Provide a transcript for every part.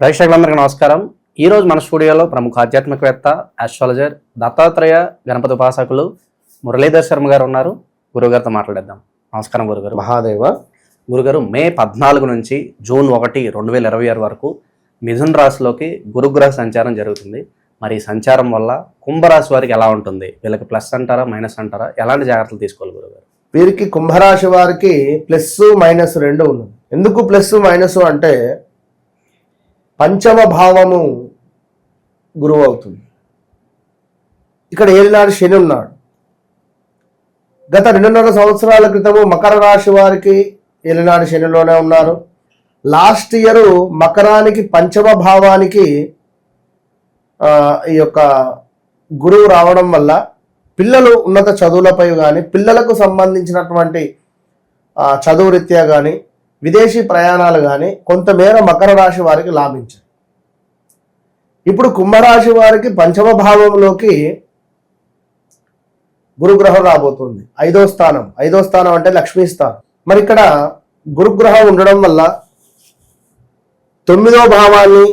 ప్రేక్షకులందరికీ నమస్కారం. ఈ రోజు మన స్టూడియోలో ప్రముఖ ఆధ్యాత్మికవేత్త ఆస్ట్రాలజర్ దత్తాత్రేయ గణపతి ఉపాసకులు మురళీధర్ శర్మ గారు ఉన్నారు. గురుగారితో మాట్లాడేద్దాం. నమస్కారం గురుగారు. మహాదేవ. గురుగారు మే పద్నాలుగు నుంచి జూన్ ఒకటి రెండు వేల ఇరవై ఆరు వరకు మిథున్ రాశిలోకి గురుగ్రహ సంచారం జరుగుతుంది. మరి ఈ సంచారం వల్ల కుంభరాశి వారికి ఎలా ఉంటుంది? వీళ్ళకి ప్లస్ అంటారా మైనస్ అంటారా? ఎలాంటి జాగ్రత్తలు తీసుకోవాలి గురుగారు? వీరికి కుంభరాశి వారికి ప్లస్ మైనస్ రెండు ఉన్నది. ఎందుకు ప్లస్ మైనస్ అంటే పంచమ భావము గురువు అవుతుంది ఇక్కడ ఏలినాడు శని ఉన్నాడు. గత రెండున్నర సంవత్సరాల క్రితము మకర రాశి వారికి ఏలినాడు శనిలోనే ఉన్నారు. లాస్ట్ ఇయర్ మకరానికి పంచమ భావానికి ఈ యొక్క గురువు రావడం వల్ల పిల్లలు ఉన్నత చదువులపై కానీ పిల్లలకు సంబంధించినటువంటి చదువు రీత్యా కానీ విదేశీ ప్రయాణాలు కానీ కొంతమేర మకర రాశి వారికి లాభించాయి ఇప్పుడు కుంభరాశి వారికి పంచమ భావంలోకి గురుగ్రహం రాబోతుంది. ఐదో స్థానం. ఐదో స్థానం అంటే లక్ష్మీ స్థానం. మరి ఇక్కడ గురుగ్రహం ఉండడం వల్ల తొమ్మిదో భావాన్ని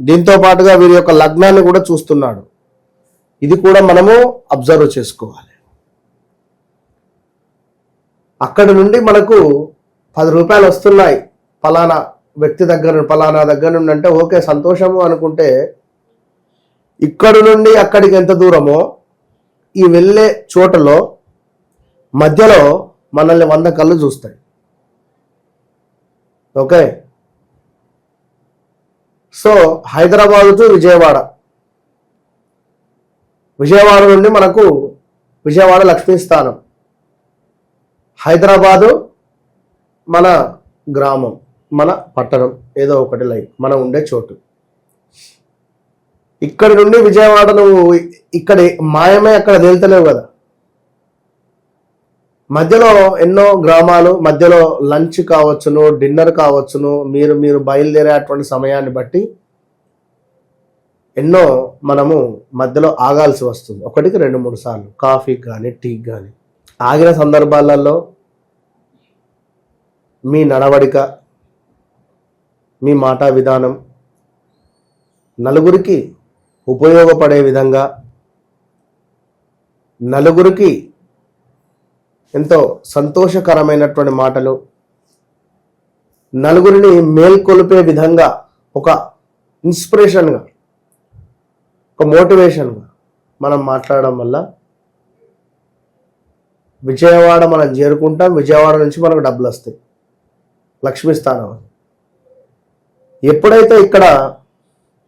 దీంతో పాటుగా వీరి యొక్క లగ్నాన్ని కూడా చూస్తున్నాడు. ఇది కూడా మనము అబ్జర్వ్ చేసుకోవాలి. అక్కడి నుండి మనకు పది రూపాయలు వస్తున్నాయి ఫలానా వ్యక్తి దగ్గర ఫలానా దగ్గర నుండి అంటే ఓకే సంతోషము అనుకుంటే ఇక్కడి నుండి అక్కడికి ఎంత దూరమో ఈ వెళ్ళే చోటలో మధ్యలో మనల్ని వంద కళ్ళు చూస్తాయి. Okay? So Hyderabad to Vijayawada. Vijayawada నుండి మనకు విజయవాడ లక్ష్మీ స్థానం. హైదరాబాదు మన గ్రామం మన పట్టణం ఏదో ఒకటి లైక్ మనం ఉండే చోటు. ఇక్కడి నుండి విజయవాడ నువ్వు ఇక్కడ మాయమే అక్కడ తేలుతలేవు కదా. మధ్యలో ఎన్నో గ్రామాలు మధ్యలో లంచ్ కావచ్చును డిన్నర్ కావచ్చును మీరు మీరు బయలుదేరేటువంటి సమయాన్ని బట్టి ఎన్నో మనము మధ్యలో ఆగాల్సి వస్తుంది. ఒకటికి రెండు మూడు సార్లు కాఫీకి కానీ టీకి కానీ ఆగిన సందర్భాలలో మీ నడవడిక మీ మాట విధానం నలుగురికి ఉపయోగపడే విధంగా నలుగురికి ఎంతో సంతోషకరమైనటువంటి మాటలు నలుగురిని మేల్కొల్పే విధంగా ఒక ఇన్స్పిరేషన్గా ఒక మోటివేషన్గా మనం మాట్లాడడం వల్ల విజయవాడ మనం చేరుకుంటాం. విజయవాడ నుంచి మనకు డబ్బులు వస్తాయి. లక్ష్మీ స్థానం. ఎప్పుడైతే ఇక్కడ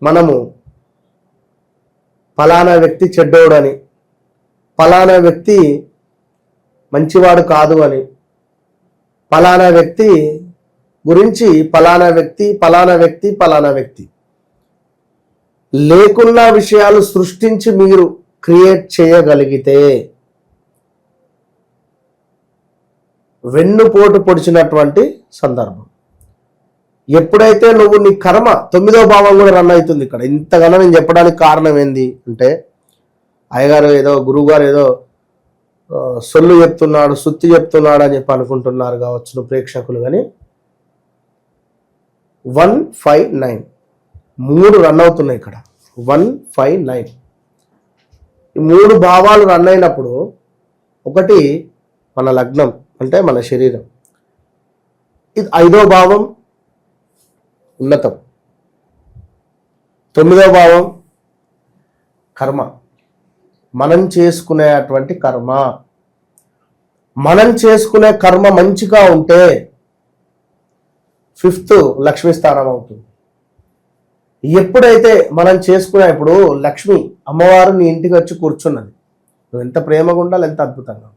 మనము ఫలానా వ్యక్తి చెడ్డోడని ఫలానా వ్యక్తి మంచివాడు కాదు అని ఫలానా వ్యక్తి గురించి ఫలానా వ్యక్తి ఫలానా వ్యక్తి ఫలానా వ్యక్తి. లేకున్నా విషయాలు సృష్టించి మీరు క్రియేట్ చేయగలిగితే వెన్నుపోటు పొడిచినటువంటి సందర్భం. ఎప్పుడైతే నువ్వు నీ కర్మ తొమ్మిదో భావం కూడా రన్ అవుతుంది ఇక్కడ. ఇంతగానో నేను చెప్పడానికి కారణం ఏంది అంటే అయ్యగారు ఏదో గురువుగారు ఏదో సొల్లు చెప్తున్నాడు సుత్తి చెప్తున్నాడు అని చెప్పి అనుకుంటున్నారు కావచ్చు ప్రేక్షకులు కానీ వన్ ఫైవ్ నైన్. మూడు రన్ అవుతున్నాయి ఇక్కడ. One five nine. ఈ మూడు భావాలు రన్ అయినప్పుడు ఒకటి మన లగ్నం. అంటే మన శరీరం. ఇది ఐదో భావం ఉన్నతం. తొమ్మిదో భావం కర్మ. మనం చేసుకునేటువంటి కర్మ. మనం చేసుకునే కర్మ మంచిగా ఉంటే ఫిఫ్త్ లక్ష్మీ స్థానం అవుతుంది. ఎప్పుడైతే మనం చేసుకునే ఇప్పుడు లక్ష్మి అమ్మవారు నీ ఇంటికి వచ్చి కూర్చున్నది. నువ్వు ఎంత ప్రేమగా ఉండాలి ఎంత అద్భుతంగా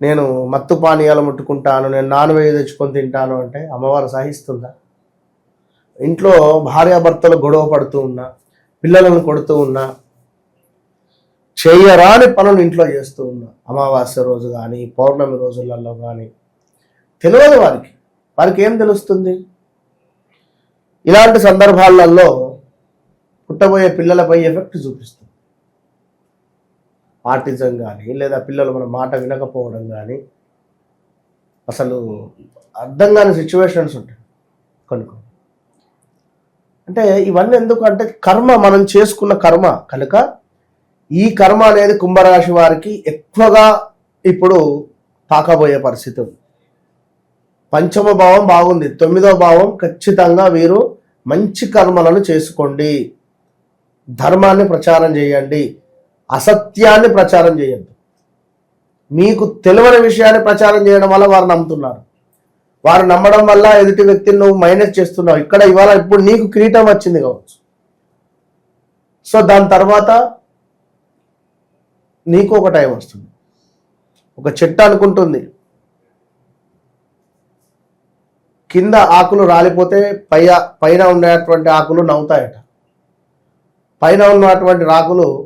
నేను మత్తు పానీయాలు ముట్టుకుంటాను నేను నాన్ వెజ్ తెచ్చుకొని తింటాను అంటే అమ్మవారు సహిస్తుందా? ఇంట్లో భార్యాభర్తలు గొడవ పడుతూ ఉన్నా పిల్లలను కొడుతూ ఉన్నా చేయరాని పనులు ఇంట్లో చేస్తూ ఉన్నా అమావాస్య రోజు కానీ పౌర్ణమి రోజులలో కానీ తెలియదు వారికి. వారికి ఏం తెలుస్తుంది? ఇలాంటి సందర్భాలలో పుట్టబోయే పిల్లలపై ఎఫెక్ట్ చూపిస్తుంది. ఆర్టిజం కానీ లేదా పిల్లలు మన మాట వినకపోవడం కానీ అసలు అర్థం కాని సిచ్యువేషన్స్ ఉంటాయి కనుక అంటే ఇవన్నీ ఎందుకంటే కర్మ మనం చేసుకున్న కర్మ. కనుక ఈ కర్మ అనేది కుంభరాశి వారికి ఎక్కువగా ఇప్పుడు తాకబోయే పరిస్థితి ఉంది. పంచమ భావం బాగుంది. తొమ్మిదో భావం ఖచ్చితంగా వీరు మంచి కర్మలను చేసుకోండి. ధర్మాన్ని ప్రచారం చేయండి. అసత్యాన్ని ప్రచారం చేయొద్దు. మీకు తెలియని విషయాన్ని ప్రచారం చేయడం వల్ల వారు నమ్ముతున్నారు. వారు నమ్మడం వల్ల ఎదుటి వ్యక్తిని నువ్వు మైనస్ చేస్తున్నావు. ఇక్కడ ఇవాళ ఇప్పుడు నీకు కిరీటం వచ్చింది కావచ్చు. సో దాని తర్వాత నీకు ఒక టైం వస్తుంది. ఒక చెట్టు అనుకుంటుంది. కింద ఆకులు రాలిపోతే పై పైన ఉండేటువంటి ఆకులు నవ్వుతాయట. పైన ఉన్నటువంటి రాకులు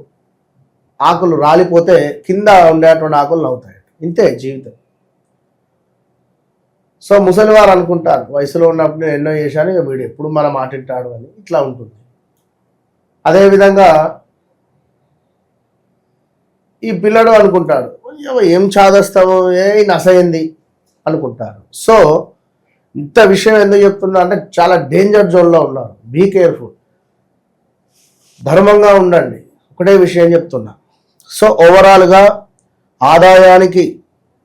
ఆకులు రాలిపోతే కింద ఉండేటువంటి ఆకులు నవ్వుతాయట ఇంతే జీవితం. సో ముసలివారు అనుకుంటారు వయసులో ఉన్నప్పుడు నేను ఎన్నో చేశాను ఇక వీడు ఎప్పుడు మన మాటింటాడు అని. ఇట్లా ఉంటుంది. అదేవిధంగా ఈ పిల్లడు అనుకుంటాడు ఏం చాదస్తావు ఏ నసయింది అనుకుంటారు. సో ఇంత విషయం ఎందుకు చెప్తున్నా అంటే చాలా డేంజర్ జోన్లో ఉన్నారు. బీ కేర్ఫుల్ ధర్మంగా ఉండండి. ఒకటే విషయం చెప్తున్నా. సో ఓవరాల్గా ఆదాయానికి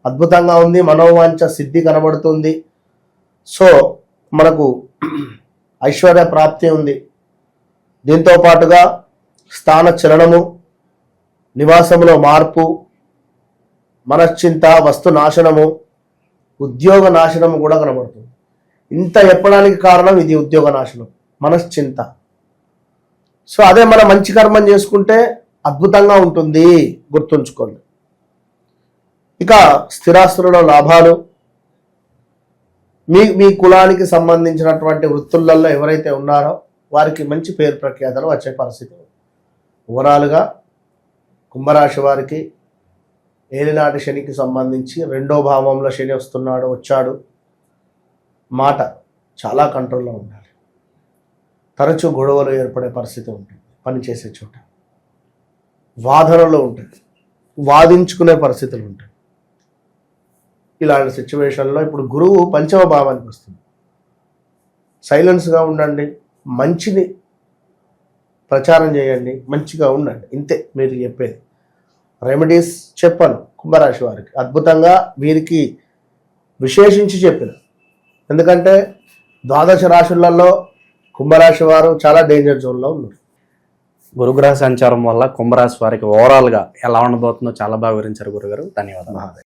అద్భుతంగా ఉంది మనోవాంఛ సిద్ధి కనబడుతుంది. సో మనకు ఐశ్వర్య ప్రాప్తి ఉంది. దీంతో పాటుగా స్థాన చలనము నివాసములో మార్పు మనశ్చింత వస్తు నాశనము ఉద్యోగ నాశనము కూడా కనబడుతుంది. ఇంత చెప్పడానికి కారణం ఇది ఉద్యోగ నాశనం మనశ్చింత. సో అదే మనం మంచి కర్మం చేసుకుంటే అద్భుతంగా ఉంటుంది. గుర్తుంచుకోండి. ఇక స్థిరాస్తులలో లాభాలు. మీ మీ కులానికి సంబంధించినటువంటి వృత్తులలో ఎవరైతే ఉన్నారో వారికి మంచి పేరు ప్రఖ్యాతలు వచ్చే పరిస్థితి. ఓవరాల్గా కుంభరాశి వారికి ఏలినాటి శనికి సంబంధించి రెండో భావంలో శని వస్తున్నాడు వచ్చాడు. మాట చాలా కంట్రోల్లో ఉండాలి. తరచూ గొడవలు ఏర్పడే పరిస్థితి ఉంటుంది. పనిచేసే చోట. వాదనలో ఉంటుంది. వాదించుకునే పరిస్థితులు ఉంటాయి. ఇలాంటి సిచ్యువేషన్లో ఇప్పుడు గురువు పంచమ భావానికి వస్తుంది. సైలెన్స్గా ఉండండి. మంచిని ప్రచారం చేయండి. మంచిగా ఉండండి. ఇంతే మీరు చెప్పేది. రెమెడీస్ చెప్పను కుంభరాశి వారికి. అద్భుతంగా వీరికి విశేషించి చెప్పిన. ఎందుకంటే ద్వాదశ రాశులలో కుంభరాశి వారు చాలా డేంజర్ జోన్లో ఉన్నారు. గురుగ్రహ సంచారం వల్ల కుంభరాశి వారికి ఓవరాల్గా ఎలా ఉండబోతుందో చాలా బాగా వివరించారు గురుగారు. ధన్యవాదాలు.